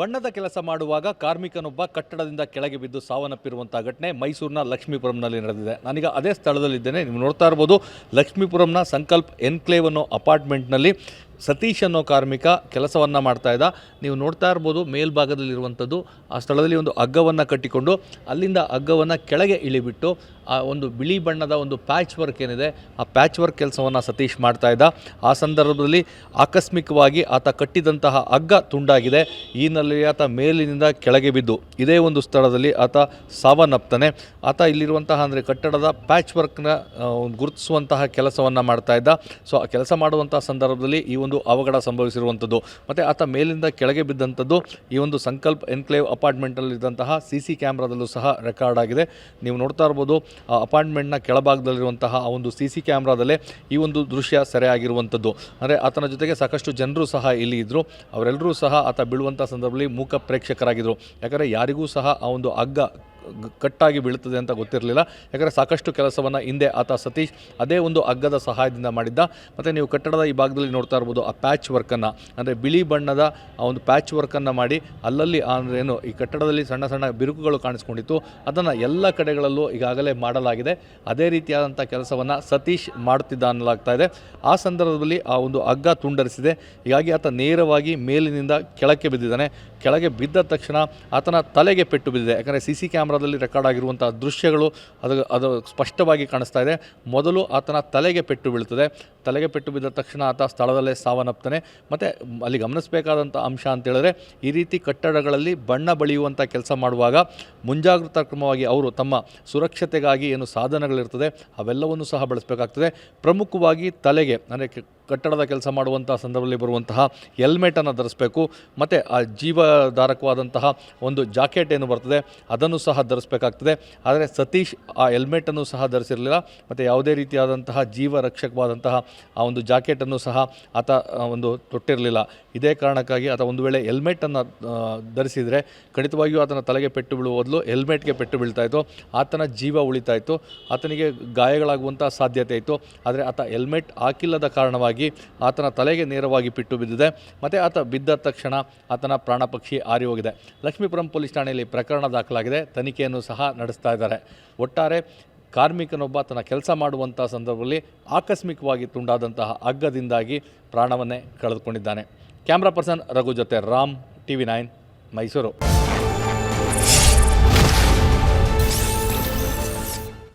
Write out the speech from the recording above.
ಬಣ್ಣದ ಕೆಲಸ ಮಾಡುವಾಗ ಕಾರ್ಮಿಕನೊಬ್ಬ ಕಟ್ಟಡದಿಂದ ಕೆಳಗೆ ಬಿದ್ದು ಸಾವನ್ನಪ್ಪಿರುವಂತಹ ಘಟನೆ ಮೈಸೂರಿನ ಲಕ್ಷ್ಮೀಪುರಂನಲ್ಲಿ ನಡೆದಿದೆ. ನಾನೀಗ ಅದೇ ಸ್ಥಳದಲ್ಲಿದ್ದೇನೆ. ನೀವು ನೋಡ್ತಾ ಇರ್ಬೋದು ಲಕ್ಷ್ಮೀಪುರಂನ ಸಂಕಲ್ಪ್ ಎನ್ಕ್ಲೇವ್ ಅನ್ನೋ ಅಪಾರ್ಟ್ಮೆಂಟ್ನಲ್ಲಿ ಸತೀಶ್ ಅನ್ನೋ ಕಾರ್ಮಿಕ ಕೆಲಸವನ್ನು ಮಾಡ್ತಾ ಇದ್ದ. ನೀವು ನೋಡ್ತಾ ಇರ್ಬೋದು ಮೇಲ್ಭಾಗದಲ್ಲಿರುವಂಥದ್ದು, ಆ ಸ್ಥಳದಲ್ಲಿ ಒಂದು ಹಗ್ಗವನ್ನು ಕಟ್ಟಿಕೊಂಡು ಅಲ್ಲಿಂದ ಹಗ್ಗವನ್ನು ಕೆಳಗೆ ಇಳಿಬಿಟ್ಟು, ಆ ಒಂದು ಬಿಳಿ ಬಣ್ಣದ ಒಂದು ಪ್ಯಾಚ್ ವರ್ಕ್ ಏನಿದೆ, ಆ ಪ್ಯಾಚ್ ವರ್ಕ್ ಕೆಲಸವನ್ನು ಸತೀಶ್ ಮಾಡ್ತಾ ಇದ್ದ. ಆ ಸಂದರ್ಭದಲ್ಲಿ ಆಕಸ್ಮಿಕವಾಗಿ ಆತ ಕಟ್ಟಿದಂತಹ ಹಗ್ಗ ತುಂಡಾಗಿದೆ. ಈ ನಲ್ಲಿ ಆತ ಮೇಲಿನಿಂದ ಕೆಳಗೆ ಬಿದ್ದು, ಇದೇ ಒಂದು ಸ್ಥಳದಲ್ಲಿ ಆತ ಸಾವನ್ನಪ್ತಾನೆ. ಆತ ಇಲ್ಲಿರುವಂತಹ ಅಂದರೆ ಕಟ್ಟಡದ ಪ್ಯಾಚ್ ವರ್ಕ್ನ ಗುರುತಿಸುವಂತಹ ಕೆಲಸವನ್ನು ಮಾಡ್ತಾ ಇದ್ದ. ಸೊ ಆ ಕೆಲಸ ಮಾಡುವಂತಹ ಸಂದರ್ಭದಲ್ಲಿ ಈ ಒಂದು ಅವಘಡ ಸಂಭವಿಸಿರುವಂಥದ್ದು. ಮತ್ತು ಆತ ಮೇಲಿಂದ ಕೆಳಗೆ ಬಿದ್ದಂಥದ್ದು ಈ ಒಂದು ಸಂಕಲ್ಪ ಎನ್ಕ್ಲೇವ್ ಅಪಾರ್ಟ್ಮೆಂಟಲ್ಲಿದ್ದಂತಹ ಸಿ ಸಿ ಕ್ಯಾಮ್ರಾದಲ್ಲೂ ಸಹ ರೆಕಾರ್ಡ್ ಆಗಿದೆ. ನೀವು ನೋಡ್ತಾ ಇರ್ಬೋದು, ಆ ಅಪಾರ್ಟ್ಮೆಂಟ್ನ ಕೆಳಭಾಗದಲ್ಲಿರುವಂತಹ ಆ ಒಂದು ಸಿ ಸಿ ಕ್ಯಾಮ್ರಾದಲ್ಲೇ ಈ ಒಂದು ದೃಶ್ಯ ಸೆರೆಯಾಗಿರುವಂಥದ್ದು. ಅಂದರೆ ಆತನ ಜೊತೆಗೆ ಸಾಕಷ್ಟು ಜನರು ಸಹ ಇಲ್ಲಿ ಇದ್ದರು ಅವರೆಲ್ಲರೂ ಸಹ ಆತ ಬೀಳುವಂಥ ಸಂದರ್ಭದಲ್ಲಿ ಮೂಕ ಪ್ರೇಕ್ಷಕರಾಗಿದ್ದರು ಯಾಕಂದರೆ ಯಾರಿಗೂ ಸಹ ಆ ಒಂದು ಹಗ್ಗ ಗ- ಕಟ್ಟಾಗಿ ಬೀಳುತ್ತದೆ ಅಂತ ಗೊತ್ತಿರಲಿಲ್ಲ. ಯಾಕಂದರೆ ಸಾಕಷ್ಟು ಕೆಲಸವನ್ನು ಹಿಂದೆ ಆತ ಸತೀಶ್ ಅದೇ ಒಂದು ಹಗ್ಗದ ಸಹಾಯದಿಂದ ಮಾಡಿದ್ದ. ಮತ್ತು ನೀವು ಕಟ್ಟಡದ ಈ ಭಾಗದಲ್ಲಿ ನೋಡ್ತಾ ಇರ್ಬೋದು ಆ ಪ್ಯಾಚ್ ವರ್ಕನ್ನು ಅಂದರೆ ಬಿಳಿ ಬಣ್ಣದ ಆ ಒಂದು ಪ್ಯಾಚ್ ವರ್ಕನ್ನು ಮಾಡಿ ಅಲ್ಲಲ್ಲಿ ಅಂದರೆ ಏನು ಈ ಕಟ್ಟಡದಲ್ಲಿ ಸಣ್ಣ ಸಣ್ಣ ಬಿರುಕುಗಳು ಕಾಣಿಸ್ಕೊಂಡಿತ್ತು. ಅದನ್ನು ಎಲ್ಲ ಕಡೆಗಳಲ್ಲೂ ಈಗಾಗಲೇ ಮಾಡಲಾಗಿದೆ. ಅದೇ ರೀತಿಯಾದಂಥ ಕೆಲಸವನ್ನು ಸತೀಶ್ ಮಾಡುತ್ತಿದ್ದ ಅನ್ನಲಾಗ್ತಾ ಇದೆ. ಆ ಸಂದರ್ಭದಲ್ಲಿ ಆ ಒಂದು ಹಗ್ಗ ತುಂಡರಿಸಿದೆ. ಹೀಗಾಗಿ ಆತ ನೇರವಾಗಿ ಮೇಲಿನಿಂದ ಕೆಳಕ್ಕೆ ಬಿದ್ದಿದ್ದಾನೆ. ಕೆಳಗೆ ಬಿದ್ದ ತಕ್ಷಣ ಆತನ ತಲೆಗೆ ಪೆಟ್ಟು ಬಿದ್ದಿದೆ. ಯಾಕಂದರೆ ಸಿ ಸಿ ಕ್ಯಾಮ್ರಾದಲ್ಲಿ ರೆಕಾರ್ಡ್ ಆಗಿರುವಂಥ ದೃಶ್ಯಗಳು ಅದು ಅದು ಸ್ಪಷ್ಟವಾಗಿ ಕಾಣಿಸ್ತಾ ಇದೆ. ಮೊದಲು ಆತನ ತಲೆಗೆ ಪೆಟ್ಟು ಬೀಳ್ತದೆ. ತಲೆಗೆ ಪೆಟ್ಟು ಬಿದ್ದ ತಕ್ಷಣ ಆತ ಸ್ಥಳದಲ್ಲೇ ಸಾವನ್ನಪ್ತಾನೆ. ಮತ್ತು ಅಲ್ಲಿ ಗಮನಿಸಬೇಕಾದಂಥ ಅಂಶ ಅಂತೇಳಿದ್ರೆ ಈ ರೀತಿ ಕಟ್ಟಡಗಳಲ್ಲಿ ಬಣ್ಣ ಬಳಿಯುವಂಥ ಕೆಲಸ ಮಾಡುವಾಗ ಮುಂಜಾಗ್ರತಾ ಕ್ರಮವಾಗಿ ಅವರು ತಮ್ಮ ಸುರಕ್ಷತೆಗಾಗಿ ಏನು ಸಾಧನಗಳಿರ್ತದೆ, ಅವೆಲ್ಲವನ್ನು ಸಹ ಬಳಸಬೇಕಾಗ್ತದೆ. ಪ್ರಮುಖವಾಗಿ ತಲೆಗೆ, ಅಂದರೆ ಕಟ್ಟಡದ ಕೆಲಸ ಮಾಡುವಂಥ ಸಂದರ್ಭದಲ್ಲಿ ಬರುವಂತಹ ಹೆಲ್ಮೆಟನ್ನು ಧರಿಸಬೇಕು. ಮತ್ತು ಆ ಜೀವಧಾರಕವಾದಂತಹ ಒಂದು ಜಾಕೆಟ್ ಏನು ಬರ್ತದೆ, ಅದನ್ನು ಸಹ ಧರಿಸಬೇಕಾಗ್ತದೆ. ಆದರೆ ಸತೀಶ್ ಆ ಹೆಲ್ಮೆಟನ್ನು ಸಹ ಧರಿಸಿರಲಿಲ್ಲ. ಮತ್ತು ಯಾವುದೇ ರೀತಿಯಾದಂತಹ ಜೀವ ರಕ್ಷಕವಾದಂತಹ ಆ ಒಂದು ಜಾಕೆಟನ್ನು ಸಹ ಆತ ಒಂದು ತೊಟ್ಟಿರಲಿಲ್ಲ. ಇದೇ ಕಾರಣಕ್ಕಾಗಿ ಆತ ಒಂದು ವೇಳೆ ಹೆಲ್ಮೆಟನ್ನು ಧರಿಸಿದರೆ ಖಂಡಿತವಾಗಿಯೂ ಆತನ ತಲೆಗೆ ಪೆಟ್ಟು ಬೀಳುವ ಬದಲು ಹೆಲ್ಮೆಟ್ಗೆ ಪೆಟ್ಟು ಬೀಳ್ತಾ ಇತ್ತು. ಆತನ ಜೀವ ಉಳಿತಾಯಿತ್ತು ಆತನಿಗೆ ಗಾಯಗಳಾಗುವಂಥ ಸಾಧ್ಯತೆ ಇತ್ತು. ಆದರೆ ಆತ ಹೆಲ್ಮೆಟ್ ಹಾಕಿಲ್ಲದ ಕಾರಣವಾಗಿ ಆತನ ತಲೆಗೆ ನೇರವಾಗಿ ಪಿಟ್ಟು ಬಿದ್ದಿದೆ. ಮತ್ತು ಆತ ಬಿದ್ದ ತಕ್ಷಣ ಆತನ ಪ್ರಾಣಪಕ್ಷಿ ಆರಿ ಹೋಗಿದೆ. ಲಕ್ಷ್ಮೀಪುರಂ ಪೊಲೀಸ್ ಠಾಣೆಯಲ್ಲಿ ಪ್ರಕರಣ ದಾಖಲಾಗಿದೆ. ತನಿಖೆಯನ್ನು ಸಹ ನಡೆಸ್ತಾ ಇದ್ದಾರೆ. ಒಟ್ಟಾರೆ ಕಾರ್ಮಿಕನೊಬ್ಬ ತನ್ನ ಕೆಲಸ ಮಾಡುವಂಥ ಸಂದರ್ಭದಲ್ಲಿ ಆಕಸ್ಮಿಕವಾಗಿ ತುಂಡಾದಂತಹ ಅಗ್ಗದಿಂದಾಗಿ ಪ್ರಾಣವನ್ನೇ ಕಳೆದುಕೊಂಡಿದ್ದಾನೆ. ಕ್ಯಾಮ್ರಾ ಪರ್ಸನ್ ರಘು ಜೊತೆ Ram T V nine, Mysuru.